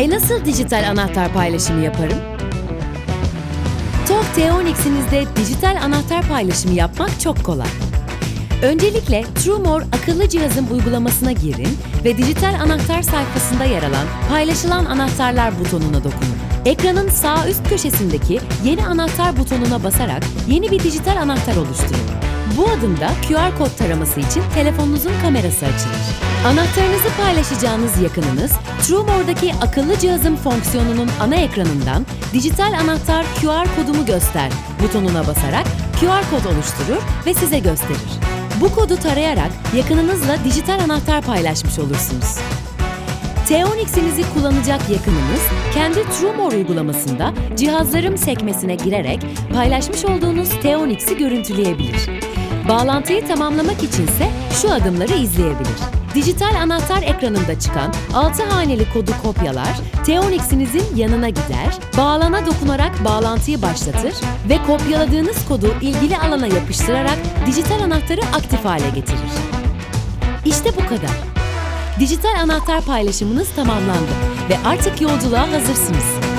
E nasıl dijital anahtar paylaşımı yaparım? TOG T10X'inizde dijital anahtar paylaşımı yapmak çok kolay. Öncelikle TrueMore akıllı cihazım uygulamasına girin ve dijital anahtar sayfasında yer alan Paylaşılan Anahtarlar butonuna dokunun. Ekranın sağ üst köşesindeki Yeni Anahtar butonuna basarak yeni bir dijital anahtar oluşturun. Bu adımda QR kod taraması için telefonunuzun kamerası açılır. Anahtarınızı paylaşacağınız yakınınız, TrueMore'daki akıllı cihazım fonksiyonunun ana ekranından dijital anahtar QR kodumu göster butonuna basarak QR kod oluşturur ve size gösterir. Bu kodu tarayarak yakınınızla dijital anahtar paylaşmış olursunuz. T10X'inizi kullanacak yakınınız, kendi TrueMore uygulamasında cihazlarım sekmesine girerek paylaşmış olduğunuz T10X'i görüntüleyebilir. Bağlantıyı tamamlamak içinse şu adımları izleyebilir. Dijital anahtar ekranında çıkan 6 haneli kodu kopyalar, T10X'inizin yanına gider, bağlana dokunarak bağlantıyı başlatır ve kopyaladığınız kodu ilgili alana yapıştırarak dijital anahtarı aktif hale getirir. İşte bu kadar. Dijital anahtar paylaşımınız tamamlandı ve artık yolculuğa hazırsınız.